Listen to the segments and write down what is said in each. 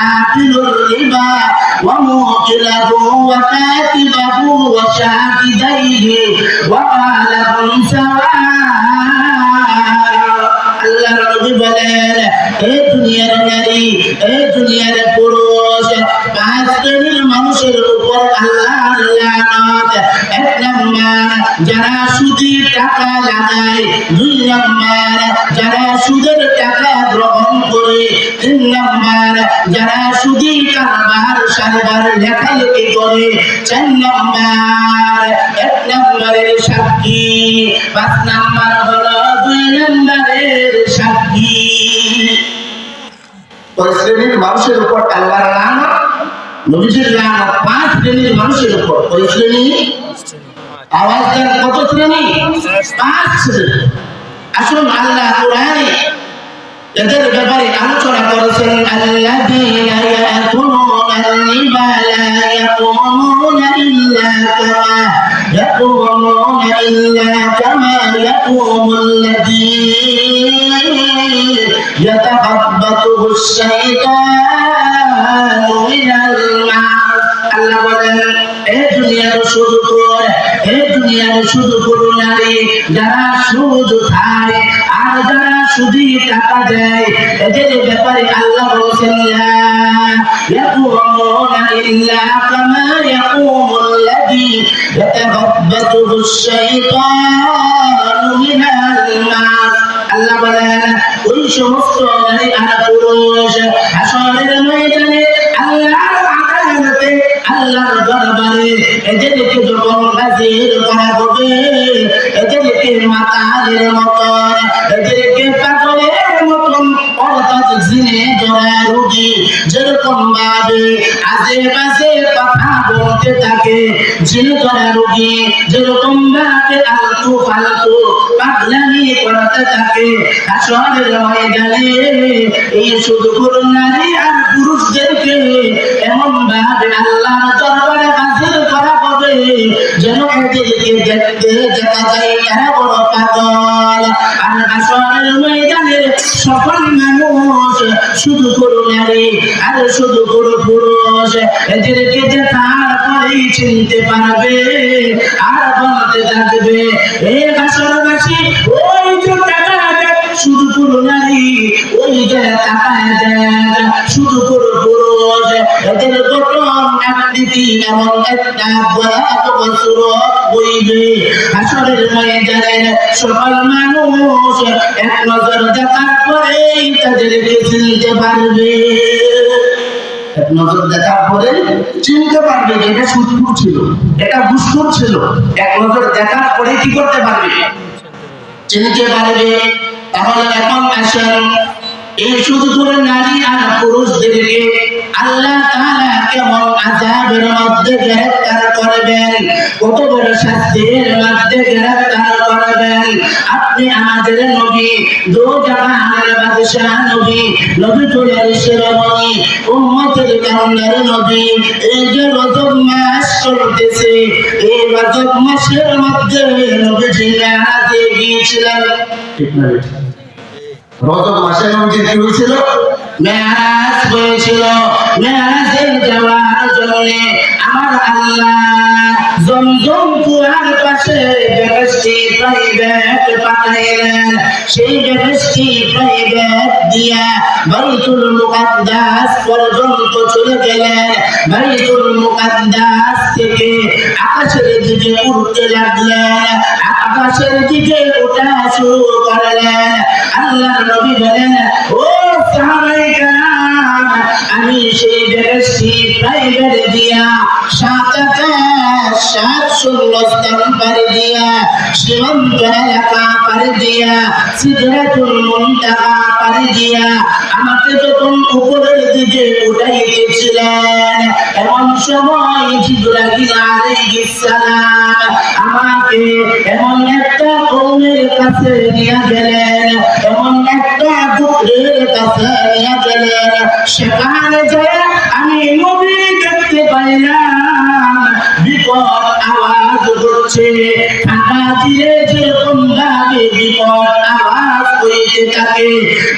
آكل الربا وموكله وكاتبه وشاهديه وقال هم سواء আল্লাহ নবী বলেন এই দুনিয়ার নারী এই দুনিয়ার পুরুষ, পাঁচ শ্রেণির মানুষের উপর আল্লাহ লানত। এক নম্বর, যারা সুদি টাকা লাগায়, দুই নম্বর, যারা সুদের টাকা গ্রহণ করে, তিন নম্বর, যারা সুদি কারবার, সারবার, লেখালেখি করে, চার নম্বর, এক নম্বরের সাক্ষী, পাঁচ নম্বর হলো দুই নম্বরের সাক্ষী ওই শ্রেণীর মানুষের উপর আল্লাহর লানত নবীজির লানত পাঁচ শ্রেণীর মানুষের উপর ওই শ্রেণী আওয়াজ দেন কত শ্রেণী পাঁচ শ্রেণী আসুন আল্লাহ কোরআনে এদের ব্যাপারে আলোচনা করেছেন আল্লাযীনা ইয়াকুলুনা আর-রিবা লা ইয়াকুমুনা ইল্লা কামা يقومون إلا كما يقوم يتخبطه الشيطان من المعص আল্লাহ বলেন এই দুনিয়ার শুধু কর এই দুনিয়ার শুধু করু নারী যারা সুদ খায় আর যারা সুদি টাকা দেয় এদের ব্যাপারে আল্লাহ বলছেন লা ইয়াকুমুনা ইল্লা কামা ইয়াকুমুল লাযী ইয়াতাখাব্বাতুহু আশ-শাইতানু মিনাল মাস আল্লাহ বলেন ওই সমস্ত আর পুরুষ হাসরের ময়দানে আল্লাহর আদালতে আল্লাহর দরবারে এদেরকে যখন হাজির করা হবে এদেরকে মাতালের মতন এদেরকে পাগলের মতন অর্থাৎ জিনে জড়া রুগী যেরকম ভাবে আজে কথা বলতে থাকে জড়া রুগী যেরকম ভাবে আলতু ফালতু পাগলামি করতে থাকে আসরের ময়দানে এই পুরো নারী আর পুরুষদেরকে এমন ভাবে আল্লাহর দরবারে হাজির করা হবে যেন এদেরকে দেখতে দেখা যায়, এরা বড় পাগল। আর আসরের ময়দানে সকল মানুষ, শুধু করো নারী আর শুধু করো পুরুষ। এদেরকে যে তারপরেই চিনতে পারবে, আর বলতে থাকবে, এ বাসরবাসী, ওই যে টাকা শুধু পুরো নারী ওই যে টাকা দেখ, শুধু পুরো পুরুষ এদের গঠন আকৃতি এমন একটা ভয়াবহ সুরত বইবে হাসরের ময়দানের সকল মানুষ এক নজর দেখার পরেই তাদেরকে চিনতে পারবে। নজর দেখার পরে চিনতে পারবে এটা সুদপুর ছিল এটা ঘুষখোর ছিল। এক নজর দেখার পরে কি করতে পারবে? চিনতে পারবে। তাহলে এখন আসেন। এই শুধু করে নারী আর পুরুষদেরকে আল্লাহ তাআলা কেমন আযাবের মধ্যে গ্রেফতার করবেন? কত বড় শাস্তির মধ্যে গ্রেফতার করবেন? আপনি আমাদের নবী, দো জাহানের বাদশাহ নবী নবী চলে শিরোমণি উম্মতের কান্দার নবী এই যে রজব মাস চলতেছে, এই রজব মাসের মধ্যে নবীজি মেরাজে গিয়েছিলেন। ঠিক না রজব মাসে নবীজি কি হয়েছিল? মেরাজ হয়েছিল। যাওয়ার আমার আল্লাহ জমজম কুয়ার পাশে প্রাইভেট পাঠাইলেন। সেই প্রাইভেট দিয়া বাইতুল মুকাদ্দাস পর্যন্ত চলে গেলেন। বাইতুল মুকাদ্দাস থেকে আকাশের দিকে উঠতে লাগলেন। আকাশের দিকে ওঠা শুরু করলেন। আল্লাহ নবী বলেন, ও আমি সেই বেহেশতি প্রাইভেট দিয়া সাত সাত শূন্য স্থান পাড়ি দিয়া, সীমান্ত এলাকা পাড়ি দিয়া, সিদরাতুল মুনতাহা পাড়ি দিয়া, আমাকে যখন উপরের দিকে উঠাইতেছিলেন, এমন সময় জিবরাইল আলাইহিস সালাম আমাকে এমন একটা কৌমের কাছে নিয়ে গেলেন, এমন একটা পুত্রের কাছে নিয়ে গেলেন, সেখানে যে আমি নবী দেখতে পাইলাম, বিপদ আওয়াজ হচ্ছে টাকা ধীরে যেরকম লাগে বিপদ আওয়াজ হইতে থাকে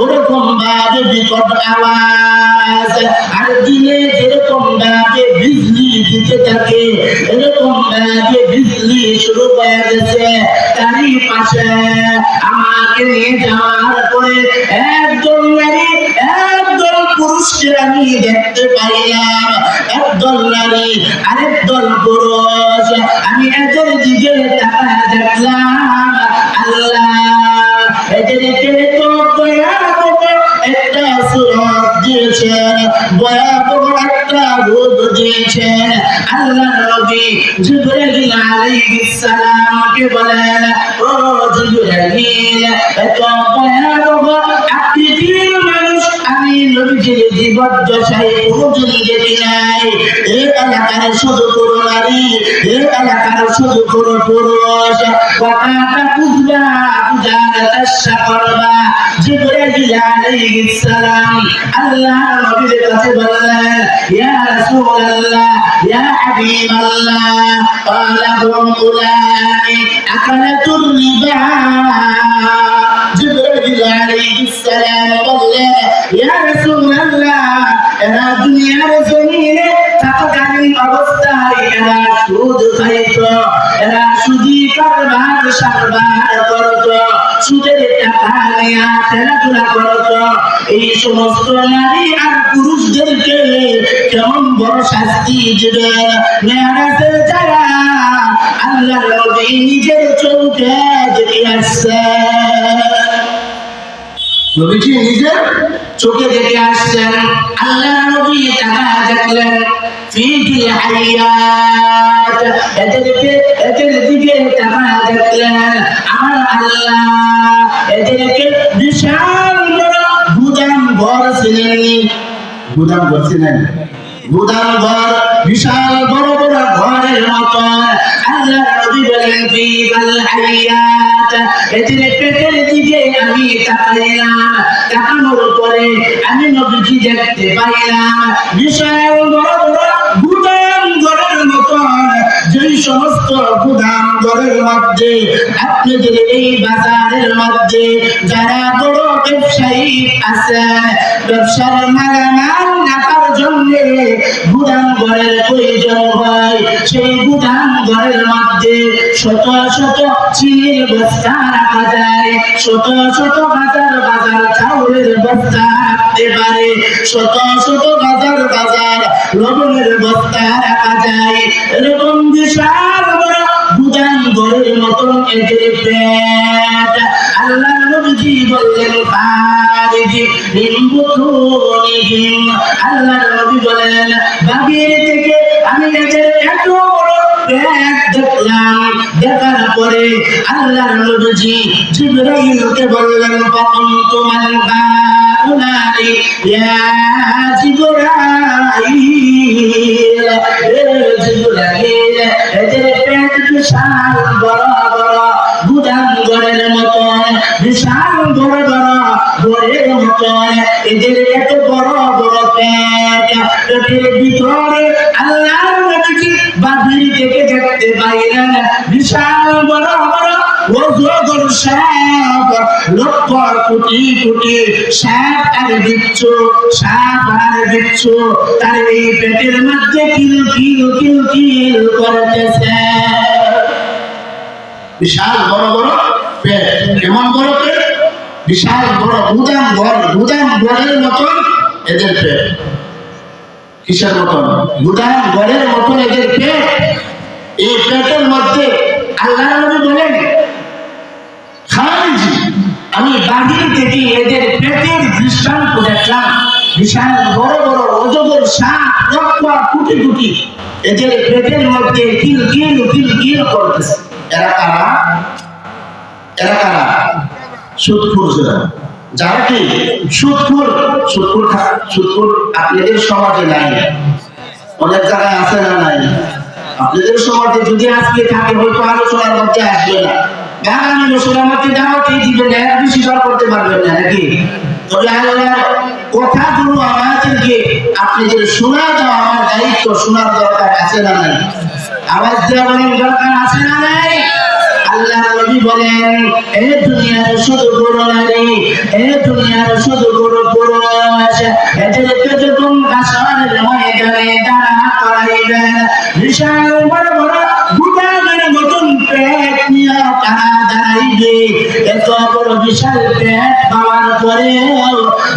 ওরকম ভাবে বিকট আওয়াজ। আর দিনে যেরকম ভাবে বিজলি দিতে থাকে, এরকম ভাবে বিজলি শুরু হয়ে গেছে। তারই পাশে আমাকে নিয়ে যাওয়ার পরে একজন নারী, একজন পুরুষকে আমি দেখতে পাইলাম। একদল নারী আরেক দল পুরুষ। আমি এদের দিকে তাকা দেখলাম, আল্লাহ এদেরকে একটা সুরত দিয়েছেন ভয়াবহ একটা রূপ দিয়েছেন আল্লাহ নবী জিবরাইল আলাইহিস সালামকে বলেন, ও জিবরাইল এত ভয়াবহ আমি নবীজির জীবদ্দশায় কোনোদিন দেখি নাই এই এলাকার শুধু পুরো নারী এই এলাকার শুধু পুরো পুরুষ ওয়াকাটা কুজবা কুজার তাশা করবা জিবরাইল আলাইহিস সালাম আল্লাহ নবীর কাছে বললেন ইয়া রাসূলুল্লাহ ইয়া হাবিবাল্লাহ قال هم أولئك أكلة الربا জিবরাইল আলাইহিস সালাম বললেন, ইয়া রাসূলুল্লাহ, এরা দুনিয়ার জমিনে থাকাকালীন অবস্থায় এরা সুদ খাইত, এরা সুদি কারবার, সারবার করত, সুদের টাকা নিয়ে খেলাধুলা করত। এই সমস্ত নারী আর পুরুষদেরকে কেমন বড় শাস্তি দিবেন নবী নিজের চোখে দেখে আসছে নবীজি নিজের চোখে দেখে আসছেন, আল্লাহ নবী তারা দেখলেন ফিহি হায়াত। এদেরকে এদের দিকে তারা দেখলেন, আমার আল্লাহ। এদেরকে বিশাল বড় গুদাম ঘর ছিলেন। গুদাম ঘর ছিলেন। গুদাম ঘর বিশাল বড় বড় ঘরের মতো। আল্লাহ নবী বলেন ফিল হায়াত। এদের পেটের দিকে আমি তাকাইলাম। তাকানোর পরে আমি নবীজি দেখতে পাইলাম, বিশাল বড় বড় গুদাম ঘরের মতন যেই সমস্ত গুদাম ঘরের মধ্যে, আপনাদের এই বাজারের মধ্যে যারা বড় ব্যবসায়ী আছেন ব্যবসার মালামাল জন্য গুদাম ঘরের প্রয়োজন হয়। সেই গুদাম ঘরের মধ্যে শত শত চিনির বস্তা রাখা যায়। শত শত বাজার বাজার চাউলের বস্তা রাখতে পারে। শত শত বাজার বাজার লবণের বস্তা রাখা যায়। এরকম বিশাল বড় গুদাম ঘরের মতন এদের পেট। আল্লাহ নবীজি বললেন খারিজি নিম্বুতুনিহিম আল্লাহ নবী বলেন, বাগের থেকে আমি এদের এত বড় পেট দেখলাম। দেখার পরে আল্লাহ নবীজি জিবরাইলকে বললেন পাকুম তোমার হাউলাই ইয়া জিবরাইল? এ জিবরাইল, এদের পেট বিশাল বড় বড়, গুদাম ঘরের মতন, বিশাল বড় বড় ঘরের মতন। এদের এত বড় বড় পেট পেটের ভিতরে আল্লাহর নবীজি বাহির থেকে দেখতে পাইলেন বিশাল বড় বড় অজগর সাপ, লক্ষ কোটি কোটি সাপ আর বিচ্ছু, সাপ আর বিচ্ছু তার এই পেটের মধ্যে কিল কিল কিল কিল করতেছে। বিশাল বড় বড় পেট কেমন বড় পেট বিশাল বড় গুদাম ঘর। গুদাম ঘরের মতন এদের পেট কিসের মতন? গুদাম ঘরের মতন এদের পেট এই পেটের মধ্যে আল্লাহ নবী বলেন খারিজি আমি বাহির থেকে এদের পেটের দৃষ্টান্ত দেখলাম। বিশাল বড় বড় অজগর সাপ লক্ষ কোটি কোটি এদের পেটের মধ্যে কিল কিল কিল কিল করতেছে। এরা কারা? এরা কারা? সুদখুর যারা। কি? আপনাদের সমাজে নাই। অনেক জায়গায় আছে না নাই? আপনাদের সমাজে যদি আজকে থাকে, হয়তো আলোচনার মধ্যে আসবে না। এর বেশি বার করতে পারবেন না, নাকি? তবে কথাগুলো আমাদেরকে আপনাদের শোনা দেওয়া আমার দায়িত্ব, শোনার দরকার আছে না নাই? আওয়াজ দিয়ে বলেন দরকার আছে না নাই? আল্লাহ নবী বলেন, এ দুনিয়ার শুধু বড় নারী, এ দুনিয়ার শুধু বড় পুরুষ এদেরকে যখন হয়ে গেলে তারা করাইবেন বিশাল বিশাল পেট পাওয়ার পরে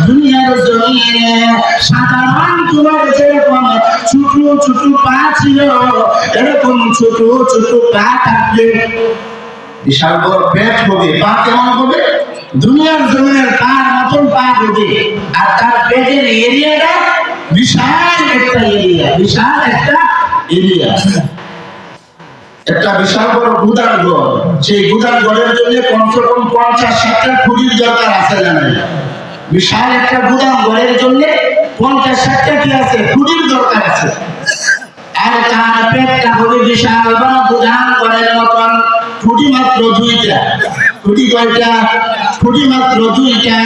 দুনিয়ার জমিনে সাধারণ তোমার যেরকম ছোট ছোট পা ছিল এরকম ছোট ছোট পা থাকবে। বিশাল বড় পেট হবে পা কেমন হবে? দুনিয়ার জমিনের পার মতন পা হবে। আর তার পেটের এরিয়াটা বিশাল একটা এরিয়া বিশাল একটা এরিয়া একটা বিশাল বড় গুদার ঘর সেই গুদার ঘরের জন্য কমসে কম পঞ্চাশ ষাটটা খুঁটির দরকার আছে না নাই? বিশাল একটা গুদাম ঘরের জন্য পঞ্চাশ ষাটটা কি আছে? খুঁটির দরকার আছে। আর তার পেটটা হবে বিশাল বড় গুদাম ঘরের মতন। খুঁটি মাত্র দুইটা। খুঁটি কয়টা? খুঁটি মাত্র দুইটা।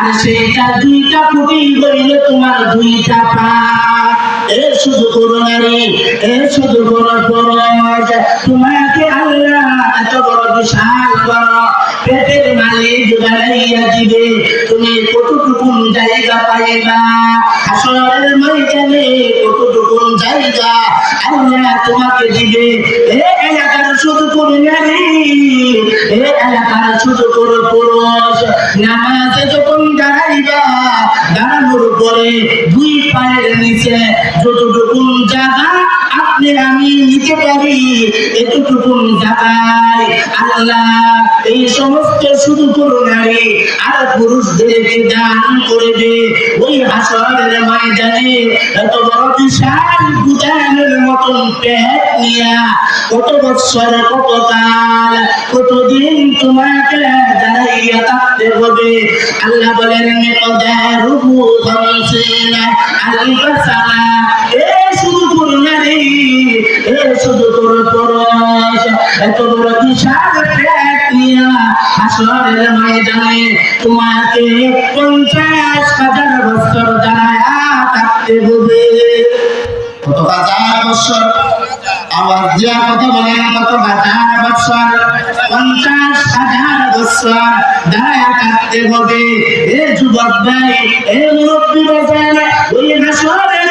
আর সেইটা দুইটা খুঁটি হইলে তোমার দুইটা পা। এ শুধু করোনা রে এ শুধু করো পরশ তোমাকে আল্লাহ এত বড় বিশাল বড় পেটের মালিক বাড়াইয়া দিবে। তুমি কতটুকুন জায়গা পাইবা? আসরের ময়দানে কতটুকুন জায়গা আল্লাহ তোমাকে দিবে? এ এলাকার শুধু করে নারী, এ এলাকার শুধু করে পুরুষ। নামাজে যখন দাঁড়াইবা, দাঁড়ানোর পরে দুই পায়ের নিচে যতটুকুন জায়গা আপনি আমি নিতে পারি, এতটুকুন জায়গায় আল্লাহ এই সমস্ত শুধু করো নারী আর পুরুষদেরকে দান করবে। ওই হাসরের ময়দানে এত বড় বিশাল গুদানের মতন পেট নিয়া কত বৎসর কত কাল কতদিন তোমাকে দাঁড়াইয়া থাকতে হবে। আল্লাহ বলেন, মেকদারুহু খামসিনা আলফা করো নারী এ শুধু করো পরশ এত বড় বিশাল হাসরের ময়দানে তোমাকে পঞ্চাশ হাজার বছর দাঁড়ায়া থাকতে হবে। কত হাজার বছর আওয়াজ দিয়া কথা বলেন কত হাজার বছর পঞ্চাশ হাজার বছর দাঁড়ায়া থাকতে হবে। এ যুবক ভাই, এ মুরব্বী বাজার ওই হাসরের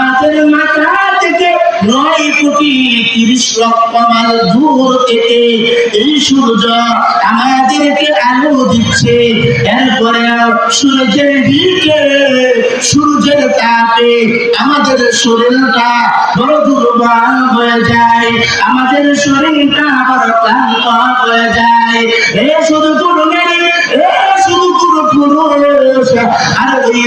নয় কোটি তিরিশ লক্ষ দূর থেকে এই সূর্য আমাদেরকে আলো দিচ্ছে। এরপরে সূর্যের দিকে, সূর্যের তাপে আমাদের শরীরটা বড় দুর্বল হয়ে যায়। আমাদের শরীরটা বড় ক্লান্ত হয়ে যায়। এ শুধু আর ওই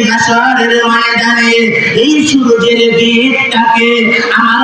এই সূর্যের দিকটাকে আমার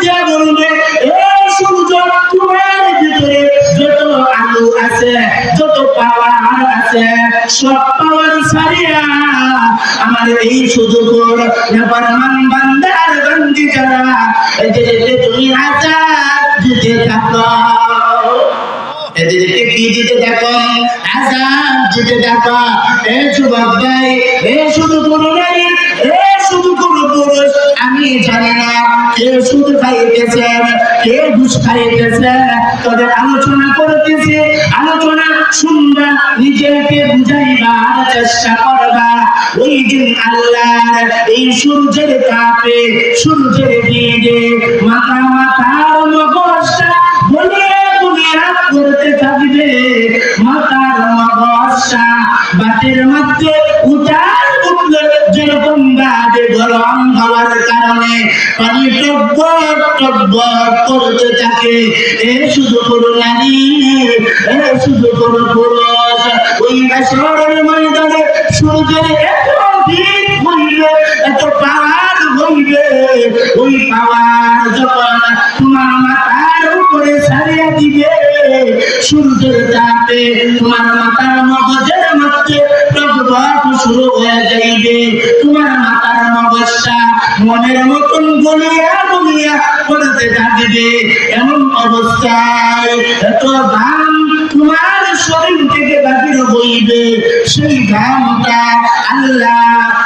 দিয়া বলবে এই সূর্য তোমার ভিতরে যত আলো আছে, যত পাওয়ার আছে, সব পাওয়ার সারিয়া আমার এই সুযোগর নেপারমান বান্দার বন্দি যারা, এদেরকে তুমি আজাদ দিতে থাকো। এদেরকে কি দিতে থাকো? আজাদ দিতে থাকো। এ যুবক ভাই, এ শুধু কোনো নারী এ শুধু কোনো পুরুষ, আমি জানি না কে সুদ খাইতেছেন কে ঘুষ খাইতেছেন তবে আলোচনা করতেছে, আলোচনা শুনবা, নিজেকে বুঝাইবার চেষ্টা করবা। ওই দিন আল্লাহর এই সূর্যের তাপে, সূর্যের দিকে মাথা মাথার মগজটা বলিয়ে বলিয়া করতে থাকবে। মাথার মগজটা বাতের মধ্যে উঠার উঠলে যেরকম গরম হওয়ার কারণে পানি করতে থাকে। এ শুধু নারী এ শুধু পুরুষ। ওই ময়দানে এত দিক হইলে এত পাওয়ার হইলে ওই পাওয়ার যখন সূর্যের তোমার মগজের মধ্যে শুরু হয়ে যাইবে। তোমার মাথার মগজটা মনের মতন গলিয়া গলিয়া পড়তে থাকবে। এমন অবস্থায় এত দাম তোমার শরীর থেকে বাহির হইবে। সেই ঘামটা আল্লাহ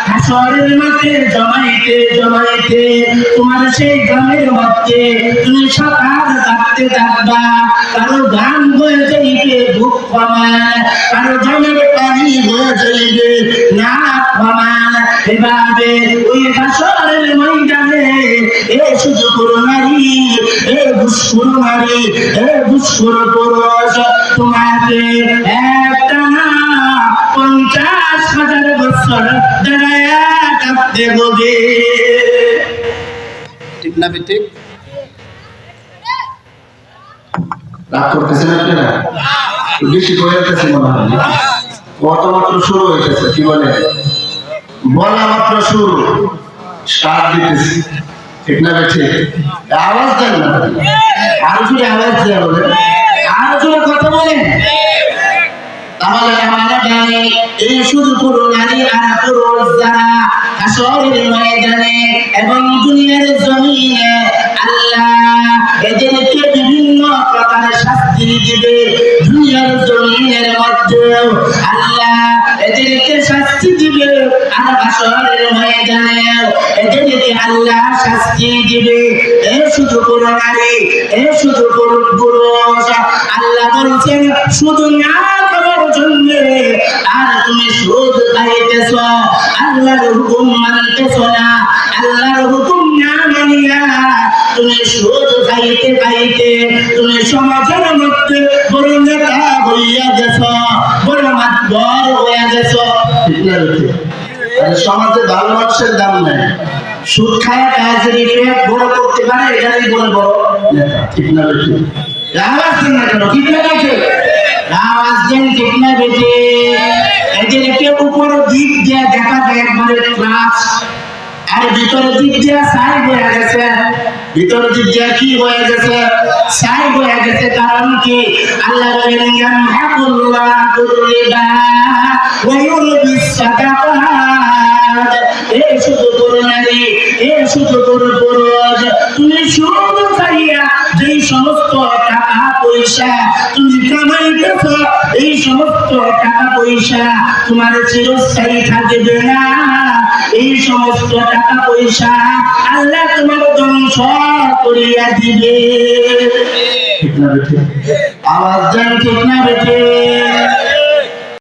হাসরের মাঠে জমাইতে জমাইতে তোমার সেই ঘামের মধ্যে তুমি সাঁতার কাটতে থাকবা। কারও গান হয়ে যাইবে কমান কারও জমের পানি হয়ে যাইবে না এভাবে ওই হাসরের ময়দানে, এ করো নারী, এ ঘুষখোর নারী, এ ঘুষখোর পুরুষ তোমাকে একটা পঞ্চাশ হাজার বছর দাঁড়ায় হবে ঠিক না ঠিক রাগ করতেছেন আপনারা? বেশি করে যাচ্ছে মনে হয় কত মাত্র শুরু হয়েছে কি বলে? বলা মাত্র শুরু। স্টার্ট দিতেছি। ঠিক না ঠিক আওয়াজ দেন না। আর জোরে আওয়াজ দেওয়া বলে। জোরে কথা বলেন। তাহলে আমরা জানি এই শুধু পুরো নারী আর পুরুষ যারা হাসরের ময়দানে এবং দুনিয়ার জমিনে আল্লাহ এদেরকে বিভিন্ন প্রকার শাস্তি দিবে। দুনিয়ার জমিনের মধ্যে আল্লাহ শাস্তি দিবে আর হাসরের ময়দানে এদেরকে আল্লাহ শাস্তি দিবে। এ শুধু পুরো নারী, এ শুধু পুরো পুরুষ। আল্লাহ বলছেন, শুধু না করার জন্য আর তুমি সুদ খাইতেছ আল্লাহর হুকুম মানতেছ না। আল্লাহর হুকুম না মানিয়া তুমি সুদ খাইতে খাইতে তুমি সমাজের মধ্যে বড় গেছ। সমাজে ভালো মানুষের দাম নেই। সুদ খায় কাজ রিপেয়ার বড় করতে পারে, এটাই বড় বড় নেতা। ঠিক না ঠিক আওয়াজ দেন না কেন? ঠিক না বেঠে আওয়াজ দেন, ঠিক না বেঠে? এদেরকে উপর দিক দিয়ে দেখা যায়, একবারে ক্লাস। আর ভিতর দিক দিয়ে সাই হয়ে গেছে। ভিতর যে জ্যাকি হয়ে গেছে, সাই হয়ে গেছে, কারণ কি? আল্লাহ বলেন, ইয়ামহাকুল্লাহ দুররিবা ওয়া ইউরবিস সাদাকাত। এ শুধু তোর নারী এ শুধু তোর পুরুষ, তুমি শুধু চাইয়া যেই সমস্ত টাকা পয়সা তুমি এই সমস্ত টাকা পয়সা তোমার চিরস্থায়ী থাকবে না। এই সমস্ত টাকা পয়সা আল্লাহ তোমার ধ্বংস করিয়া দিবে। আওয়াজ জান ঠিক না বেঠে।